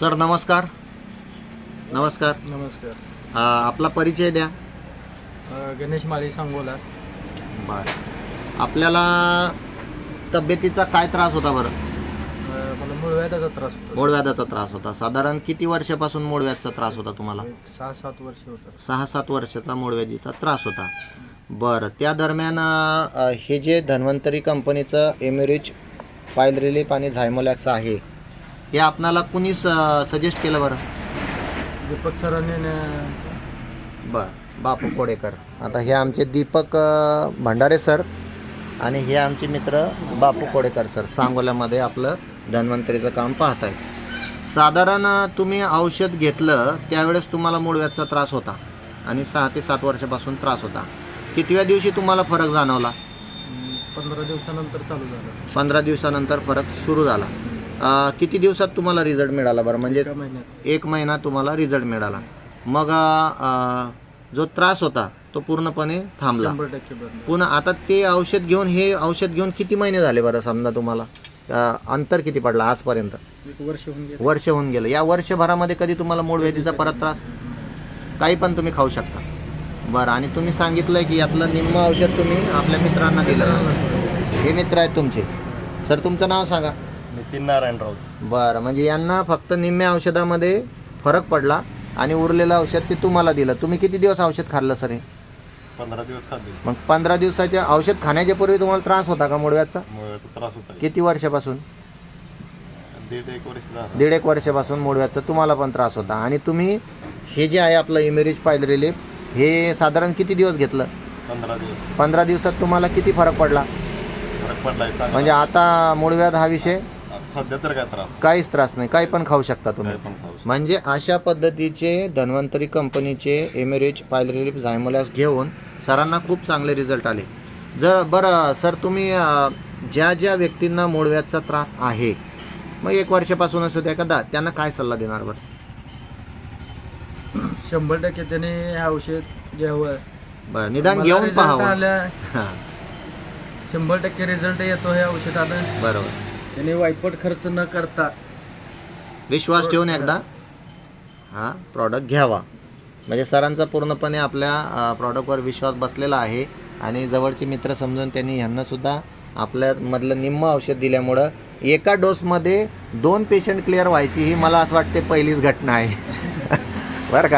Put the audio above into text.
Sir नमस्कार. नमस्कार. नमस्कार. अ, आपला परिचय द्या. अ, गणेश माळी सांगोला. बर. आपल्याला तब्येतीचा काय त्रास होता बरं? अ, मला मूळव्याधाचा त्रास होता. मूळव्याधाचा त्रास होता. साधारण किती वर्षापासून मूळव्याधचा त्रास होता तुम्हाला? एक सहा सात वर्ष होतं सहा सात वर्षाचा मूळव्याधीचा त्रास होता. बरं त्या दरम्यान अ, हे जे धन्वंतरी कंपनीचं एमिरिच पायल रिलीफ आणि झायमोलॅक्स आहे हे आपणाला कुणी सजेस्ट केलं बरं? दीपक सरांनी न- बर बापू कोडेकर. आता हे आमचे दीपक भंडारे सर आणि हे आमचे मित्र बापू कोडेकर सर सांगोल्यामध्ये आपलं धन्वंतरीचं काम पाहत आहे साधारण तुम्ही औषध घेतलं त्यावेळेस तुम्हाला मूळव्याधचा त्रास होता आणि सहा ते सात वर्षापासून त्रास होता. कितव्या दिवशी तुम्हाला फरक जाणवला? पंधरा दिवसानंतर चालू झालं. पंधरा दिवसानंतर फरक सुरू झाला. अ, किती दिवसात तुम्हाला रिझल्ट मिळाला बरं? म्हणजे एका महिना तुम्हाला रिझल्ट मिळाला. मग अ, जो त्रास होता तो पूर्णपणे थांबला. शंभर टक्के बदल पुन्हा आता ते औषध घेऊन हे औषध घेऊन किती महिने झाले बरं समजा तुम्हाला? अ, अंतर किती पडला आजपर्यंत? एक वर्ष होऊन गेलं. वर्ष होऊन गेलं. या वर्षभरामध्ये कधी तुम्हाला मूळ व्याधीचा परत त्रास? काही पण तुम्ही खाऊ शकता. बरं आणि तुम्ही सांगितलं की यातलं निम्म औषध तुम्ही आपल्या मित्रांना दिलं. हे मित्र आहेत तुमचे. सर तुमचं नाव सांगा. नितीन नारायण राऊत. बरं म्हणजे यांना फक्त निम्म्या औषधामध्ये फरक पडला आणि उरलेलं औषध ते तुम्हाला दिलं. तुम्ही किती दिवस औषध खाल्लं सर हे? पंधरा दिवस खाल्ले. मग पंधरा दिवसाच्या औषध खाण्याच्या पूर्वी तुम्हाला त्रास होता का मुळव्याचा त्रास होता. किती वर्षापासून? दीड एक वर्ष झालं. दीड एक वर्षापासून मुळव्याचा तुम्हाला पण त्रास होता. आणि तुम्ही हे जे आहे आपलं इमेरिज पायल रिलीफ हे साधारण किती दिवस घेतलं? पंधरा दिवस. पंधरा दिवसात तुम्हाला किती फरक पडला? फरक पडलाय चांगला. म्हणजे आता मुळव्याध हा विषय सध्या तर काय त्रास काहीच त्रास नाही. काही पण खाऊ शकता तुम्ही. काय पण खाऊ शकतो. म्हणजे अशा पद्धतीचे धन्वंतरी कंपनीचे एमिरेज पायल रिलीफ झायमोलॅस घेऊन सरांना खूप चांगले रिझल्ट आले. जर बरं सर तुम्ही अं, ज्या ज्या व्यक्तींना मूळव्याधचा त्रास आहे मग एक वर्षापासून असू द्या का दा त्यांना काय सल्ला देणार बरं? शंभर टक्के त्याने हे औषध घ्यावं. बरं निदान मला घेऊन result पाहावं. हां. शंभर टक्के रिझल्ट येतो हे औषधानं. बरोबर. त्याने वायपट खर्च न करता विश्वास ठेवून एकदा. हा प्रॉडक्ट घ्यावा. म्हणजे सरांचा पूर्णपणे आपल्या प्रॉडक्टवर विश्वास बसलेला आहे आणि जवळचे मित्र समजून त्यांनी ह्यांना सुद्धा आपल्यामधलं निम्म औषध दिल्यामुळं एका डोसमध्ये दोन पेशंट क्लिअर व्हायची ही मला असं वाटते पहिलीच घटना आहे. बरं का?